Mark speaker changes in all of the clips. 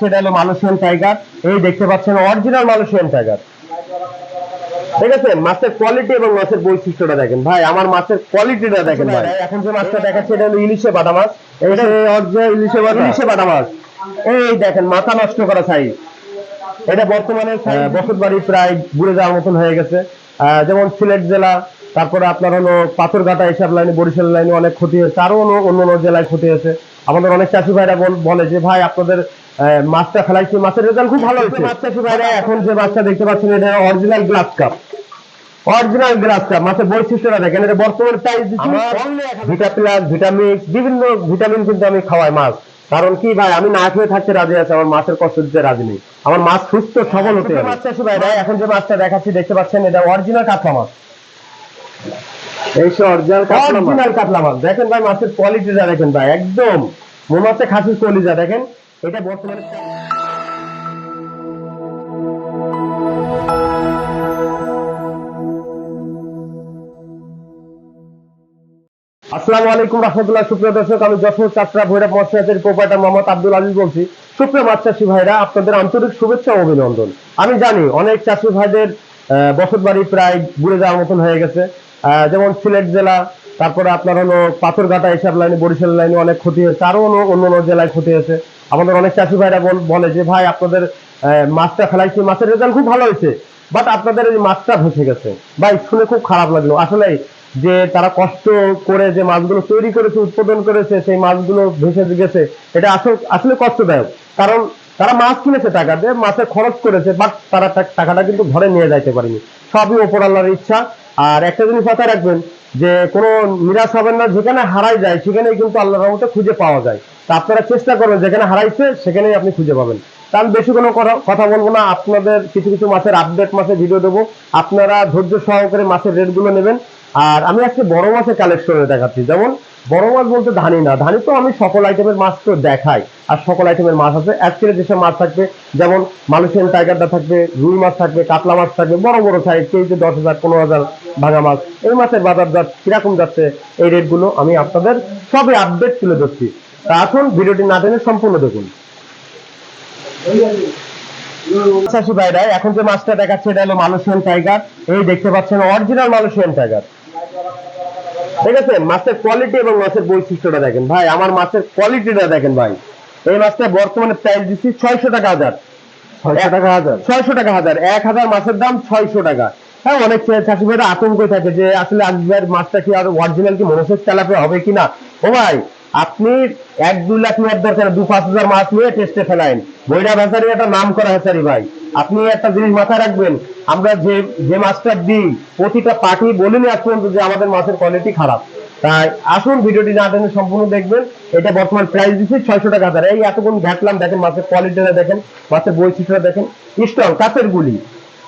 Speaker 1: সেটা হলো Malaysian tiger এই দেখতে পাচ্ছেন অরিজিনাল মালয়েশিয়ান টাইগার ঠিক আছে? মাছের কোয়ালিটি এবং মাছের বৈশিষ্ট্যটা দেখেন। ভাই আমার মাছের কোয়ালিটিটা দেখেন ভাই। এখন যে মাছটা দেখাচ্ছে এটা হলো ইলিশে বাটা মাছ। এটা অরিজিনাল ইলিশে বাটা ইলিশে বাটা মাছ। এই দেখেন মাথা নষ্ট করা সাইজ এটা বর্তমানে বসত বাড়ি প্রায় ঘুরে যাওয়ার মতন হয়ে গেছে। যেমন সিলেট জেলা তারপরে আপনার হলো পাথরঘাটা এসব লাইনে বরিশাল লাইনে অনেক ক্ষতি হয়েছে। আরও অন্য অন্য জেলায় ক্ষতি হয়েছে। আমাদের অনেক চাষি ভাইরা বল- যে ভাই আপনাদের মাছটা ফেলাইছি মাছের রেজাল্ট খুব ভালো হয়েছে। ভাইরা এখন যে মাছটা দেখতে পাচ্ছেন এটা অরিজিনাল গ্লাস কাপ অরিজিনাল মাছের বৈশিষ্ট্যটা দেখেন। এটা বর্তমানে প্রাইস ভিটা প্লাস ভিটামিক্স বিভিন্ন ভিটামিন কিন্তু আমি খাওয়াই মাছ। কারণ কি ভাই আমি না খেয়ে থাকতে রাজি আছি আমার মাছের কষ্ট দিতে রাজি নেই। আমার মাছ সুস্থ সবল হতে হবে। মাছ চাষি ভাইরা এখন যে মাছটা দেখাচ্ছি দেখতে পাচ্ছেন এটা অরিজিনাল কাতলা মাছ। এই সে অরিজিনাল কাতলা মাছ। দেখেন ভাই মাছের কোয়ালিটিটা দেখেন ভাই একদম। মনে হচ্ছে খাসির কলিজা দেখেন। এটা বর্তমানে আসসালামু আলাইকুম, রহমতুল্লাহ, সুপ্রিয় দর্শক, আমি যশোর মোহাম্মদ আব্দুল বলছি। সুপ্রিয় মাছ চাষী ভাইরা, আপনাদের আন্তরিক শুভেচ্ছা ও অভিনন্দন। আমি জানি অনেক চাষি ভাইদের বসত বাড়ি প্রায় ঘুরে যাওয়ার মতন হয়ে গেছে। যেমন সিলেট জেলা, তারপরে আপনার হলো পাথরঘাটা, এসব লাইনে, বরিশাল লাইনে অনেক ক্ষতি হয়েছে, আরও অন্য অন্য অন্য জেলায় ক্ষতি হয়েছে। আমাদের অনেক চাষি ভাইরা বল- যে, ভাই, আপনাদের মাছটা ফেলাইছি, মাছের রেজাল্ট খুব ভালো হয়েছে বাট আপনাদের এই মাছটা ভেসে গেছে। ভাই, শুনে খুব খারাপ লাগল। আসলে যে তারা কষ্ট করে যে মাছগুলো তৈরি করেছে, উৎপাদন করেছে, সেই মাছগুলো ভেসে গেছে, এটা আসলে আসলে কষ্টদায়ক। কারণ তারা মাছ কিনেছে টাকা দিয়ে, মাছের খরচ করেছে বাট তারা টাকাটা কিন্তু ঘরে নিয়ে যাইতে পারেনি। সবই ওপর আল্লাহর ইচ্ছা। আর একটা জিনিস মাথায় রাখবেন যে কোনো নিরাশ হবেন না, যেখানে হারাই যায়, সেখানেই কিন্তু আল্লাহর রহমতে খুঁজে পাওয়া যায়। তা আপনারা চেষ্টা করবেন যেখানে হারাইছে, সেখানেই আপনি খুঁজে পাবেন। তা আমি বেশি কোনো কথা- বলব না, আপনাদের কিছু কিছু মাছের আপডেট মাছের ভিডিও দেবো। আপনারা ধৈর্য সহকারে মাছের রেটগুলো নেবেন। আর আমি আজকে বড় মাছের কালেকশনে দেখাচ্ছি। যেমন বড় মাছ বলতে ধানি না। ধানি তো আমি সকল আইটেমের মাছ তো দেখাই। আর সকল আইটেমের মাছ আছে। আজকের যেসব মাছ থাকবে, যেমন মালয়েশিয়ান টাইগারটা থাকবে, রুই মাছ থাকবে, কাতলা মাছ থাকবে, বড় বড় সাইজ কেজিতে দশ হাজার, পনেরো হাজার ভাঙা মাছ, এই মাছের বাজার দর কীরকম যাচ্ছে, এই রেটগুলো আমি আপনাদের সবই আপডেট তুলে ধরছি। তা এখন ভিডিওটি না টেনে সম্পূর্ণ দেখুন। এখন যে মাছটা দেখাচ্ছে, এটা হলো মালয়েশিয়ান টাইগার এই দেখতে পাচ্ছেন অরিজিনাল মালয়েশিয়ান টাইগার ঠিক আছে মাছের কোয়ালিটি এবং মাছের বৈশিষ্ট্যটা দেখেন। ভাই আমার মাছের কোয়ালিটিটা দেখেন ভাই। এই মাছটা বর্তমানে প্রাইস দিচ্ছি ছয়শো টাকা হাজার। ছয়শো টাকা হাজার? ছয়শো টাকা হাজার। এক হাজার মাছের দাম ছয়শো টাকা। হ্যাঁ অনেক চাষি ভাইরা আতঙ্ক থাকে যে আসলে আজকের মাছটা কি আর অরিজিনাল কি মনে হচ্ছে তেলাপিয়া হবে কিনা? ও ভাই আপনি এক দুই লাখ নেওয়ার দরকার, দু পাঁচ হাজার মাছ নিয়ে টেস্টে ফেলাইন। বইরা ভেসারি একটা নাম করা হেসারি ভাই। আপনি একটা জিনিস মাথায় রাখবেন, আমরা যে যে মাছটা দিই, প্রতিটা পার্টি বলিনি আজ পর্যন্ত যে আমাদের মাছের কোয়ালিটি খারাপ। তাই আসুন ভিডিওটি না টেনে সম্পূর্ণ দেখবেন। এটা বর্তমান প্রাইস দিচ্ছি ছয়শো টাকা হাজার। এই এতক্ষণ ঘাটলাম, দেখেন মাছের কোয়ালিটিটা দেখেন, মাছের বৈশিষ্ট্যটা দেখেন। স্ট্রং, কাছের গুলি।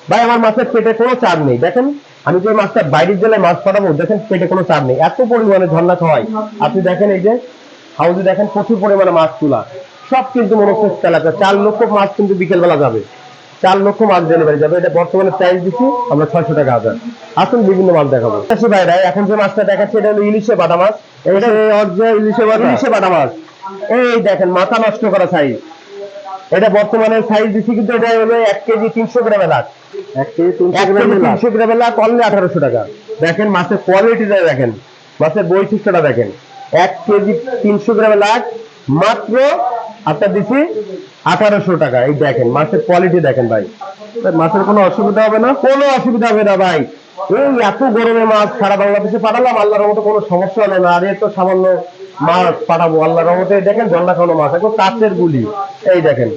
Speaker 1: ভাই, আমার মাছের পেটে কোনো চাপ নেই, দেখেন। আমি যে মাছটা বাইরের জেলায় মাছ পাঠাবো দেখেন পেটে কোনো চাপ নেই। এত পরিমাণে ঝর্ণা খাওয়াই আপনি দেখেন এই যে হাউসে দেখেন প্রচুর পরিমাণে মাছ তোলা। সব কিন্তু মনে হচ্ছে তেলাপিয়া চার লক্ষ মাছ কিন্তু বিকেলবেলা যাবে। চার লক্ষ মাছ ডেলিভারি যাবে। এটা বর্তমানে প্রাইস দিচ্ছি আমরা ছয়শো টাকা হাজার। আসুন বিভিন্ন মাছ দেখাবো। চাষি ভাইরা এখন যে মাছটা দেখাচ্ছে এটা হলো ইলিশে বাটা মাছ। এটা ইলিশে ইলিশে বাটা। মাছ। এই দেখেন মাথা নষ্ট করা সাইজ এটা বর্তমানে সাইজ দিচ্ছি কিন্তু এটা হলো এক কেজি তিনশো গ্রামের লাখ এক কেজি তিনশো গ্রামের লাখ অনলি আঠারোশো টাকা। দেখেন মাছের কোয়ালিটিটা দেখেন। মাছের বৈশিষ্ট্যটা দেখেন। এক কেজি তিনশো গ্রামের লাখ মাত্র আপনার দিচ্ছি আঠারোশো টাকা। এই দেখেন মাছের কোয়ালিটি দেখেন ভাই। মাছের কোনো অসুবিধা হবে না? কোনো অসুবিধা হবে না ভাই। এই এত গরমে মাছ সারা বাংলাদেশে পাঠালাম আল্লাহর মতো কোনো সমস্যা হলো না। আর এ তো সামান্য মাছ পাঠাবো আল্লাহর রহমতে। দেখেন জন্না খাওয়ানো মাছ একদম কাছের গুলি। এই দেখেন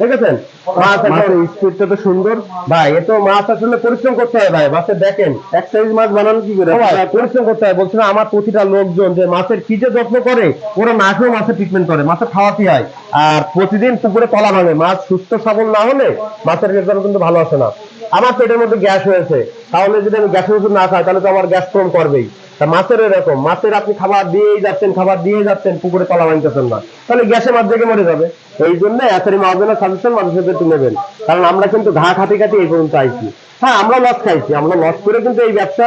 Speaker 1: দেখেছেন? মাছ একদম স্পিডটা তো সুন্দর। ভাই এ তো মাছ আসলে পরিশ্রম করতে হয় ভাই মাছের দেখেন এক সাইজ মাছ বানানো কি করে? পরিশ্রম করতে হয়। বলছে না আমার প্রতিটা লোকজন যে মাছের কি যে যত্ন করে ওরা না খেয়েও মাছের ট্রিটমেন্ট করে। মাছের খাওয়াতে হয়। আর প্রতিদিন পুকুরে তলা ভাঙে। মাছ সুস্থ সবল না হলে মাছের রেজাল্ট কিন্তু ভালো আসে না। আমার পেটের মধ্যে গ্যাস হয়েছে। তাহলে যদি আমি গ্যাসের ওষুধ না খাই তাহলে তো আমার গ্যাস কম করবেই। তা মাছের এরকম। মাছের আপনি খাবার দিয়েই যাচ্ছেন, খাবার দিয়ে যাচ্ছেন, পুকুরে তলা ভাঙতেছেন না। তাহলে গ্যাসে মাছ জেগে মরে যাবে। এই জন্য এথারি মহাজনের সাজেশন মানুষের একটু নেবেন। কারণ আমরা কিন্তু ঘা খাটি খাটি এই পর্যন্ত আইছি। হ্যাঁ আমরা লস খাইছি। আমরা লস করে কিন্তু এই ব্যবসা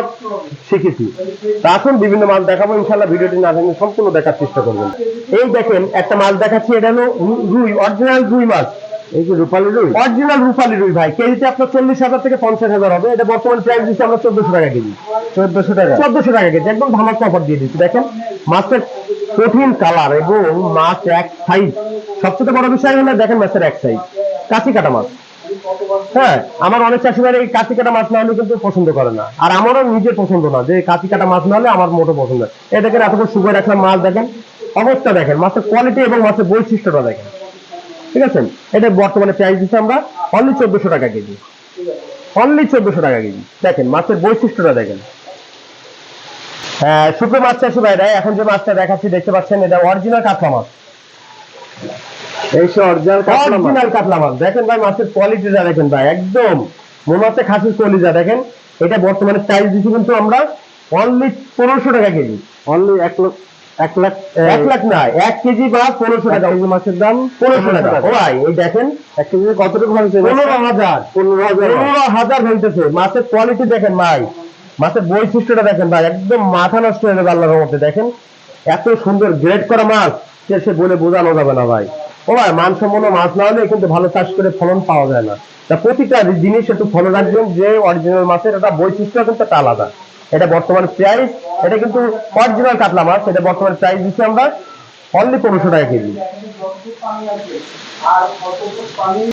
Speaker 1: শিখেছি। তা এখন বিভিন্ন মাছ দেখাবো। ইনশাল্লাহ ভিডিওটি না ভেঙে সম্পূর্ণ দেখার চেষ্টা করবেন। এই দেখেন, একটা মাছ দেখাচ্ছি। এটা হলো রুই অরিজিনাল রুই মাছ।
Speaker 2: এই যে রূপালী রুই?
Speaker 1: অরিজিনাল রূপালী রুই ভাই কেজিতে আপনার চল্লিশ হাজার থেকে পঞ্চাশ হাজার হবে। এটা বর্তমান প্রাইস দিচ্ছি আমরা চোদ্দশো টাকা কেজি।
Speaker 2: চোদ্দশো টাকা?
Speaker 1: চোদ্দশো টাকা কেজি একদম ধামাক অফার দিয়ে দিচ্ছি। দেখেন মাছের কঠিন কালার এবং মাছ এক সাইজ সবচেয়ে বড় বিষয় হলো দেখেন মাছের এক সাইজ কাঁচি কাটা মাছ। হ্যাঁ আমার অনেক চাষি ভাই এই কাঁচি কাটা মাছ না হলে কিন্তু পছন্দ করে না। আর আমারও নিজের পছন্দ না যে কাঁচি কাটা মাছ না হলে আমার মোটো পছন্দ না। এই দেখেন এতক্ষণ শুকিয়ে রাখলাম মাছ দেখেন। অবস্থা দেখেন মাছের কোয়ালিটি এবং মাছের বৈশিষ্ট্যটা দেখেন। ঠিক আছে? এটা বর্তমানে প্রাইস দিচ্ছি আমরা অনলি চোদ্দশো টাকা কেজি। অনলি চোদ্দশো টাকা কেজি। দেখেন মাছের বৈশিষ্ট্যটা দেখেন। হ্যাঁ শুক্র মাছ চাষি ভাইরা এখন যে মাছটা দেখাচ্ছি দেখতে পাচ্ছেন এটা অরিজিনাল কাতলা মাছ।
Speaker 2: এই সে অরিজিনাল
Speaker 1: অরিজিনাল কাতলা মাছ। দেখেন ভাই মাছের কোয়ালিটিটা দেখেন ভাই একদম। মনে হচ্ছে খাসির কলিজা দেখেন। এটা বর্তমানে প্রাইস দিচ্ছি কিন্তু আমরা অনলি পনেরোশো টাকা কেজি।
Speaker 2: অনলি এক লাখ এক লাখ
Speaker 1: এক লাখ না এক কেজি বা পনেরোশো টাকা।
Speaker 2: কেজি মাছের দাম
Speaker 1: পনেরোশো টাকা। ও ভাই এই দেখেন
Speaker 2: এক কেজি কতটুকু ভাঙছে
Speaker 1: পনেরো হাজার।
Speaker 2: পনেরো হাজার।
Speaker 1: পনেরো হাজার ভাঙতেছে। মাছের কোয়ালিটি দেখেন ভাই মাছের বৈশিষ্ট্যটা দেখেন ভাই একদম মাথা নষ্ট হয়ে যাবে আল্লাহর মধ্যে দেখেন। এত সুন্দর গ্রেড করা মাছ সে সে বলে বোঝানো যাবে না ভাই। ও ভাই মানসম্পন্ন মাছ না হলে কিন্তু ভালো চাষ করে ফলন পাওয়া যায় না। তা প্রতিটা জিনিস একটু ফলো রাখবেন যে অরিজিনাল মাছের একটা বৈশিষ্ট্য কিন্তু একটা আলাদা। এটা বর্তমান প্রাইস এটা কিন্তু অরিজিনাল কাতলা মাছ এটা বর্তমান প্রাইস দিচ্ছি আমরা অনলি পনেরোশো টাকা কেজি।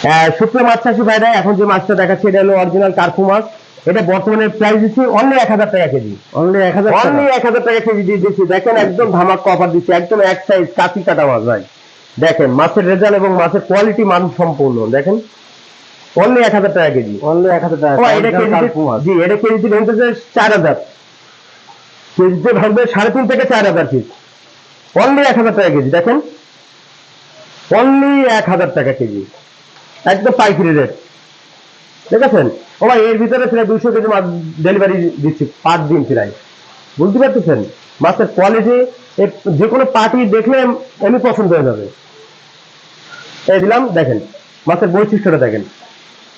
Speaker 1: হ্যাঁ শুক্র মাছ চাষি ভাইরা এখন যে মাছটা দেখাচ্ছি এটা হলো অরিজিনাল কার্পু মাছ। এটা বর্তমানে প্রাইস দিচ্ছি অনলি এক হাজার টাকা কেজি।
Speaker 2: অনলি এক হাজার
Speaker 1: অনলি এক হাজার টাকা কেজি দিয়ে দিচ্ছি। দেখেন একদম ধামাক অফার দিচ্ছি একদম এক সাইজ কাঁচি কাটা মাছ ভাই। দেখেন মাছের রেজাল্ট এবং মাছের কোয়ালিটি মান সম্পূর্ণ দেখেন। অনলি এক হাজার টাকা কেজি।
Speaker 2: অনলি এক হাজার টাকা।
Speaker 1: এটা। জি এটা কেজিতে ভেঙতেছে চার হাজার। কেজিতে ভাঙবে সাড়ে তিন থেকে চার হাজার পিস অনলি এক হাজার টাকা কেজি দেখেন। অনলি এক হাজার টাকা কেজি। একদম পাইকারি রেট দেখেছেন? ও ভাই এর ভিতরে প্রায় দুশো কেজি মাছ ডেলিভারি দিচ্ছি পার দিন প্রায়। বুঝতে পারতেছেন? মাছের কোয়ালিটি যে কোনো পার্টি দেখলে এমনি পছন্দ হয়ে যাবে। এই দিলাম দেখেন। মাছের বৈশিষ্ট্যটা দেখেন।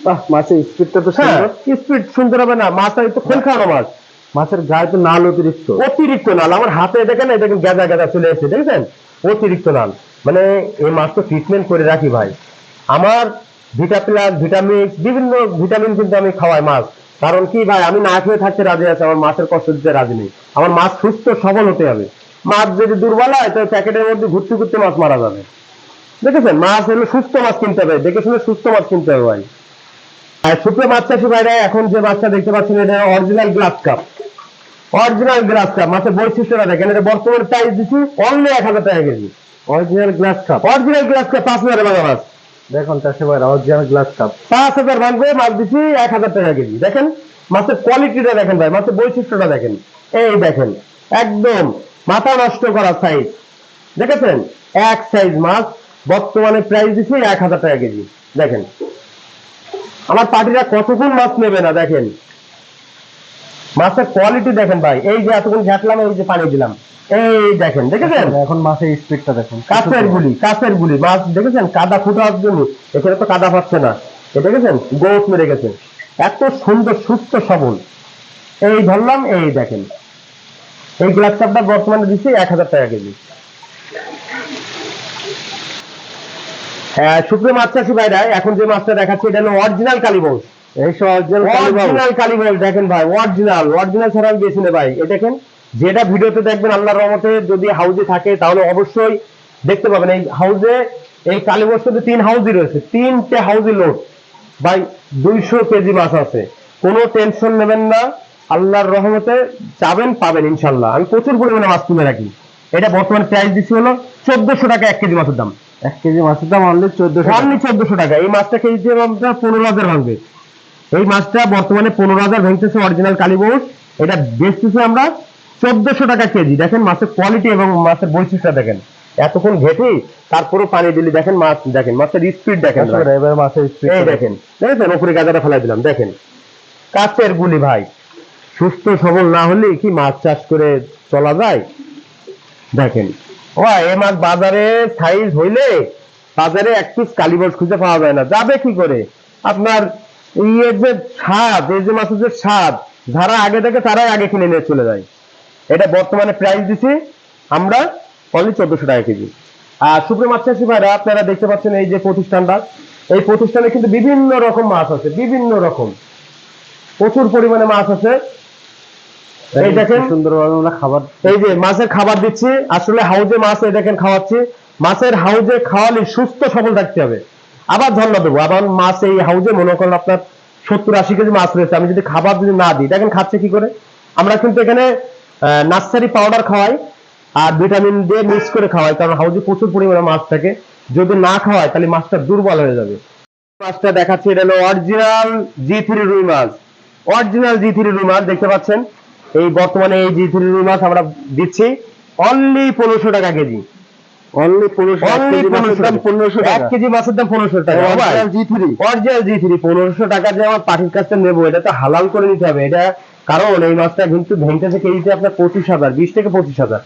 Speaker 2: বাহ মাছের স্পিডটা তো
Speaker 1: হ্যাঁ।
Speaker 2: সুন্দর।
Speaker 1: স্পিড সুন্দর হবে না মাছ একটু খোল খাওয়ানো মাছ।
Speaker 2: মাছের গায়ে তো নাল অতিরিক্ত।
Speaker 1: অতিরিক্ত নাল আমার হাতে দেখেন দেখেন গেদা গেদা চলে এসেছে দেখেছেন? অতিরিক্ত নাল। মানে এই মাছ তো ট্রিটমেন্ট করে রাখি ভাই। আমার ভিটা প্লাস ভিটামিন বিভিন্ন ভিটামিন কিন্তু আমি খাওয়াই মাছ। কারণ কি ভাই আমি না খেয়ে থাকতে রাজি আছি আমার মাছের কষ্ট দিতে রাজি নেই। আমার মাছ সুস্থ সবল হতে হবে। মাছ যদি দুর্বল হয় তো প্যাকেটের মধ্যে ঘুরতে ঘুরতে মাছ মারা যাবে। দেখেছেন? মাছ হলে সুস্থ মাছ কিনতে হবে দেখে শুনে সুস্থ মাছ কিনতে হবে ভাই। আর শুক্র মাছ চাষি ভাইরা এখন যে মাছটা দেখতে পাচ্ছেন এটা original glass carp original glass carp মাছের বৈশিষ্ট্যটা দেখেন এটা বর্তমানে প্রাইস দিচ্ছি? অনলি এক হাজার টাকা KG.
Speaker 2: Original glass carp
Speaker 1: original glass carp পাঁচ হাজার ভাঙা মাছ
Speaker 2: দেখুন চাষে ভাই অরিজিনাল গ্লাস কাপ
Speaker 1: পাঁচ হাজার ভাঙবে মাছ দিচ্ছি এক হাজার টাকা কেজি। দেখেন মাছের কোয়ালিটিটা দেখেন ভাই মাছের বৈশিষ্ট্যটা দেখেন। এই দেখেন একদম মাথা নষ্ট করা সাইজ দেখেছেন? এক সাইজ মাছ বর্তমানে প্রাইস দিচ্ছি এক হাজার টাকা কেজি। দেখেন আমার পার্টিরা কতক্ষণ মাছ নেবে না দেখেন। মাছের কোয়ালিটি দেখেন ভাই। এই যে এতক্ষণ ঘাটলাম এই যে পানি দিলাম। এই দেখেন দেখেছেন?
Speaker 2: এখন মাছের স্পিডটা দেখেন।
Speaker 1: কাছের গুলি কাছের গুলি। মাছ দেখেছেন? কাদা ফুটার জন্য। এখানে তো কাদা পাচ্ছে না। এ দেখেছেন? গোস মেরে গেছে। এত সুন্দর সুস্থ সবল। এই ধরলাম এই দেখেন। এই গ্লাস কাপটা বর্তমানে দিচ্ছি এক হাজার টাকা কেজি। হ্যাঁ শুক্র মাছ চাষি ভাইরা এখন যে মাছটা দেখাচ্ছি এটা হলো অরিজিনাল কালীবংশ
Speaker 2: অরিজিনাল
Speaker 1: কালীবল দেখেন ভাই অরিজিনাল অরিজিনাল ছাড়া আমি বেশি ভাই। এ দেখেন যেটা ভিডিওতে দেখবেন আল্লাহর রহমতে যদি হাউজে থাকে তাহলে অবশ্যই দেখতে পাবেন। এই হাউজে এই কালীবস কিন্তু তিন হাউজই রয়েছে। তিনটে হাউজি লোড ভাই দুইশো কেজি মাছ আছে। কোনো টেনশন নেবেন না। আল্লাহর রহমতে যাবেন পাবেন ইনশাল্লাহ। আমি প্রচুর পরিমাণে মাছ তুলে রাখি। এটা বর্তমান প্রাইস দিচ্ছি হলো চোদ্দশো টাকা এক কেজি মাছের দাম।
Speaker 2: এক কেজি মাছের দাম অনলি চোদ্দশো
Speaker 1: অনলি চোদ্দশো টাকা। এই মাছটা কেজিতে আপনার পনেরো হাজার ভাঙবে। এই মাছটা বর্তমানে পনেরো হাজার ভাঙতেছে অরিজিনাল কালীবোস এটা বেচতেছি আমরা চোদ্দশো টাকা কেজি। দেখেন মাছের কোয়ালিটি এবং মাছের বৈশিষ্ট্য দেখেন। এতক্ষণ ঘেটে তারপরে পানি দিলে দেখেন মাছ দেখেন মাছের স্পিড দেখেন
Speaker 2: এবার মাছের স্পিড
Speaker 1: দেখেন দেখেছেন? উপরে গাদাটা ফেলাই দিলাম দেখেন। কাছের গুলি ভাই। সুস্থ সবল না হলে কি মাছ চাষ করে চলা যায়? দেখেন। ও এ মাছ বাজারে সাইজ হইলে বাজারে এক পিস কালীবস খুঁজে পাওয়া যায় না। যাবে কি করে? আপনার এই এর যে স্বাদ, এই যে মাছের যে স্বাদ, যারা আগে থেকে তারাই আগে কিনে নিয়ে চলে যায়। এটা বর্তমানে প্রাইস দিছি আমরা অনলি চোদ্দশো টাকা কেজি। আর সুপ্রিম মাছ চাষি ভাইরা, আপনারা দেখতে পাচ্ছেন এই যে প্রতিষ্ঠানটা। এই প্রতিষ্ঠানে কিন্তু বিভিন্ন রকম মাছ আছে, বিভিন্ন রকম। প্রচুর পরিমাণে মাছ আছে। এই দেখেন
Speaker 2: সুন্দরভাবে আমরা খাবার
Speaker 1: এই যে মাছের খাবার দিচ্ছি আসলে হাউজে মাছ এই দেখেন খাওয়াচ্ছি। মাছের হাউজে খাওয়ালে সুস্থ সবল থাকতে হবে। আবার ধন্যবাদ দেবো। আবার মাছ এই হাউজে মনে করেন আপনার সত্তর আশি কেজি মাছ রয়েছে আমি যদি খাবার যদি না দিই দেখেন খাচ্ছে কি করে? আমরা কিন্তু এখানে নার্সারি পাউডার খাওয়াই আর ভিটামিন দিয়ে মিক্স করে খাওয়াই কারণ হাউজে প্রচুর পরিমাণে মাছ থাকে। যদি না খাওয়াই তাহলে মাছটা দুর্বল হয়ে যাবে। মাছটা দেখাচ্ছি এটা হলো অরিজিনাল জি থ্রি রুই মাছ। অরিজিনাল জি থ্রি রুই মাছ দেখতে পাচ্ছেন? এই বর্তমানে এই জি থ্রি রুই মাছ আমরা দিচ্ছি অনলি পনেরোশো টাকা কেজি।
Speaker 2: অনলি পনেরোশো
Speaker 1: পনেরোশো এক কেজি মাছের দাম পনেরোশো টাকা।
Speaker 2: G three
Speaker 1: original G three পনেরোশো টাকা যে আমার পাখির কাছ থেকে নেব এটা তো হালাল করে নিতে হবে। এটা কারণ এই মাছটা কিন্তু কেজিতে আপনার পঁচিশ হাজার বিশ থেকে পঁচিশ হাজার।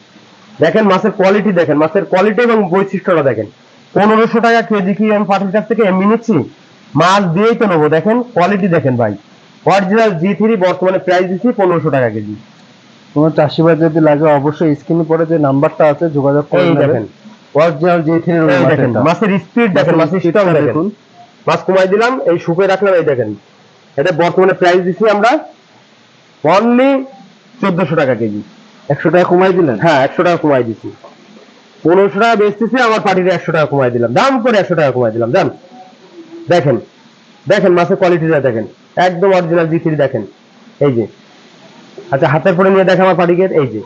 Speaker 1: দেখেন মাছের কোয়ালিটি দেখেন মাছের কোয়ালিটি এবং বৈশিষ্ট্যটা দেখেন। পনেরোশো টাকা কেজি কি আমি পাখির কাছ থেকে এমনি নিচ্ছি? মাছ দিয়েই তো নেব। দেখেন কোয়ালিটি দেখেন ভাই। অরিজিনাল জি থ্রি বর্তমানে প্রাইস দিচ্ছি পনেরোশো টাকা কেজি।
Speaker 2: তোমার চাষি ভাই যদি লাগে অবশ্যই স্ক্রিনে পরে যে নাম্বারটা আছে যোগাযোগ করে নেবেন।
Speaker 1: দেখেন।
Speaker 2: অরিজিনাল জি থ্রি
Speaker 1: দেখেন মাছের স্পিড দেখেন মাছের স্ট্রং দেখেন। মাছ কমাই দিলাম এই শুকিয়ে রাখলাম এই দেখেন। এটা বর্তমানে প্রাইস দিচ্ছি আমরা অনলি চোদ্দশো টাকা কেজি।
Speaker 2: একশো টাকা কমাই দিলেন?
Speaker 1: হ্যাঁ একশো টাকা কমাই দিচ্ছি। পনেরোশো টাকা বেচতেছি আমার পার্টিতে একশো টাকা কমাই দিলাম। দাম করে একশো টাকা কমাই দিলাম দাম দেখেন দেখেন মাছের কোয়ালিটিটা দেখেন। একদম অরিজিনাল জি থ্রি দেখেন। এই যে। আচ্ছা হাতের পরে নিয়ে দেখে আমার পার্টিকে এই যে।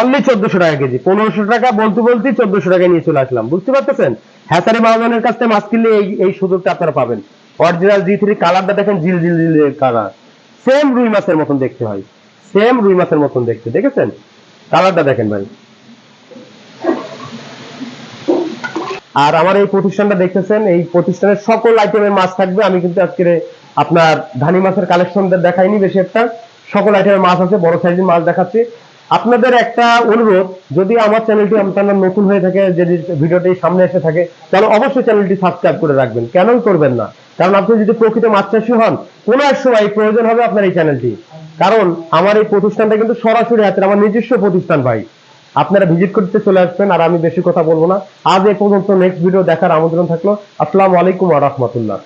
Speaker 1: অনলি চোদ্দশো টাকা কেজি, পনেরোশো টাকা বলতে বলতে চোদ্দশো টাকা নিয়ে চলে আসলাম। বুঝতে পারতেছেন? হ্যাসারি মাহমানের কাছ থেকে মাছ কিনলে এই এই সুযোগটা আপনারা পাবেন। অরিজিনাল জি থ্রি কালারটা দেখেন জিল জিল জিল কালার। সেম রুই মাছের মতন দেখতে হয়। সেম রুই মাছের মতন দেখতে, দেখেছেন? কালারটা দেখেন ভাই। আর আমার এই প্রতিষ্ঠানটা দেখতেছেন এই প্রতিষ্ঠানের সকল আইটেমের মাছ থাকবে। আমি কিন্তু আজকে আপনার ধানি মাছের কালেকশন দেখাইনি বেশি একটা। সকল আইটেমের মাছ আছে, বড় সাইজের মাছ দেখাচ্ছি। আপনাদের একটা অনুরোধ, যদি আমার চ্যানেলটি আপনারা নতুন হয়ে থাকে যদি ভিডিওটি সামনে এসে থাকে, তাহলে অবশ্যই চ্যানেলটি সাবস্ক্রাইব করে রাখবেন। কেনই করবেন না? কারণ আপনি যদি প্রকৃত মাছ চাষী হন, কোনো এক সময় প্রয়োজন হবে আপনার এই চ্যানেলটি কারণ আমার এই প্রতিষ্ঠানটা কিন্তু সরাসরি হাতের, আমার নিজস্ব প্রতিষ্ঠান ভাই। আপনারা ভিজিট করতে চলে আসবেন, আর আমি বেশি কথা বলব না। আজ এ পর্যন্ত নেক্সট ভিডিও দেখার আমন্ত্রণ থাকল। আসসালামু আলাইকুম আ রাহমাতুল্লাহ।